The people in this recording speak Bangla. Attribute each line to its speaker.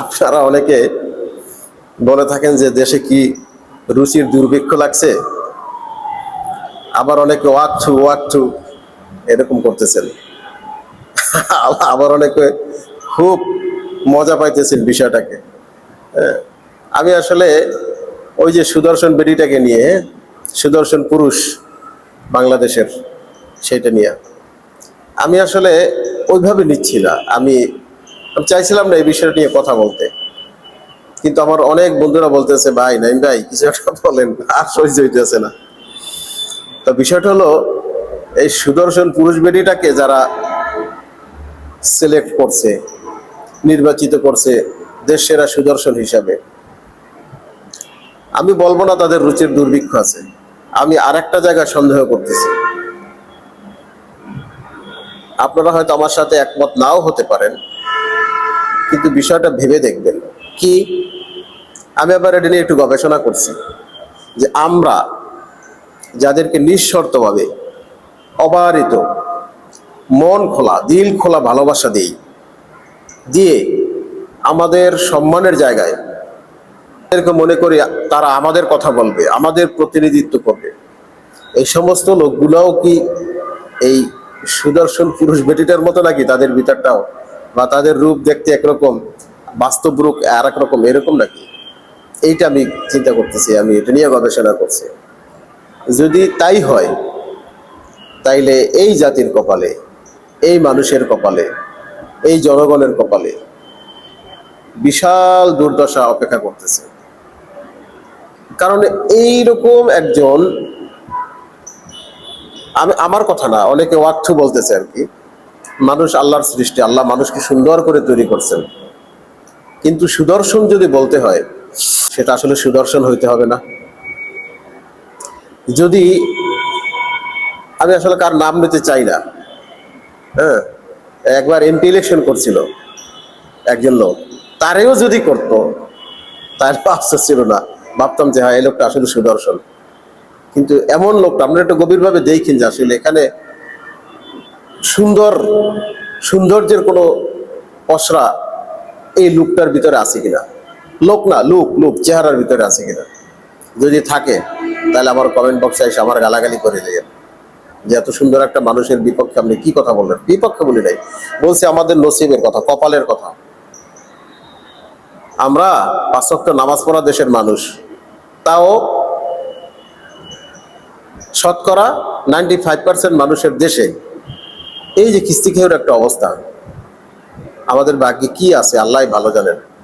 Speaker 1: আপনারা অনেকে বলে থাকেন যে দেশে কি রুচির দুর্ভিক্ষ লাগছে? আবার অনেকে ওয়াক থু ওয়াক থু এরকম করতেছেন। আবার অনেকে খুব মজা পাইতেছেন বিষয়টাকে। হ্যাঁ, আমি আসলে ওই যে সুদর্শন বেডিটাকে নিয়ে সুদর্শন পুরুষ বাংলাদেশের সেটা নিয়ে। আমি আসলে ওইভাবে নিচ্ছি না। আমি আমি চাইছিলাম না এই বিষয়টা নিয়ে কথা বলতে। কিন্তু আমার অনেক বন্ধুরা বলতেছে, ভাই নাইম ভাই, কিছু একটা বলেন। আর সহ্য হইতেছে না। তো বিষয়টা হলো, এই সুদর্শন পুরুষ বেডিটাকে যারা সিলেক্ট করছে, নির্বাচিত করছে দেশ সেরা সুদর্শন হিসাবে, আমি বলব না তাদের রুচির দুর্ভিক্ষ আছে। আমি আর একটা জায়গায় সন্দেহ করতেছি। আপনারা হয়তো আমার সাথে একমত নাও হতে পারেন কিন্তু বিষয়টা ভেবে দেখবেন কি, আমি আবার এটা নিয়ে একটু গবেষণা করছি যে আমরা যাদেরকে নিঃশর্তভাবে অবারিত মন খোলা, দিল খোলা ভালোবাসা দিই, দিয়ে আমাদের সম্মানের জায়গায় তাদেরকে মনে করি তারা আমাদের কথা বলবে, আমাদের প্রতিনিধিত্ব করবে। এই সমস্ত লোকগুলোও কি এই সুদর্শন পুরুষ বেটিটার মতো নাকি তাদের ভিতরটাও বা তাদের রূপ দেখতে একরকম, বাস্তব রূপ আর এক রকম এরকম নাকি এইটা আমি চিন্তা করতেছি, আমি এটা নিয়ে গবেষণা করছি। যদি তাই হয়, তাইলে এই জাতির কপালে, এই মানুষের কপালে, এই জনগণের কপালে বিশাল দুর্দশা অপেক্ষা করতেছে। কারণ এইরকম একজন, আমি, আমার কথা না, অনেকে ওয়াক্থু বলতেছে আর কি মানুষ আল্লাহর সৃষ্টি, আল্লাহ মানুষকে সুন্দর করে তৈরি করছেন। কিন্তু সুদর্শন যদি বলতে হয়, সেটা আসলে সুদর্শন হইতে হবে না। যদি আমি আসলে কার নাম নিতে চাই না হ্যাঁ একবার এমপি ইলেকশন করছিল একজন লোক, তারেও যদি করত, তার আফসোস ছিল না। ভাবতাম যে হ্যাঁ এই লোকটা আসলে সুদর্শন। কিন্তু এমন লোকটা, আমরা একটু গভীরভাবে দেখি যে আসলে এখানে সুন্দর সৌন্দর্যের কোনো পসরা এই লুকটার ভিতরে আছে কিনা? লোক না, লুক লুক, চেহারার ভিতরে আছে কিনা? যদি থাকে, তাহলে আমার কমেন্ট বক্সে এসে আমার গালাগালি করে দেবেন। যে এত সুন্দর একটা মানুষের বিপক্ষে আপনি কি কথা বললেন? বিপক্ষে বলি নাই। বলছি আমাদের নসিবের কথা, কপালের কথা। আমরা পাঁচক্ত নামাজ পড়া দেশের মানুষ। তাও শতকরা নাইনটি ফাইভ পার্সেন্ট মানুষের দেশে এই যে কিস্তি খেয়ের একটা অবস্থা আমাদের ভাগ্যে কি আছে আল্লাহ ভালো জানেন।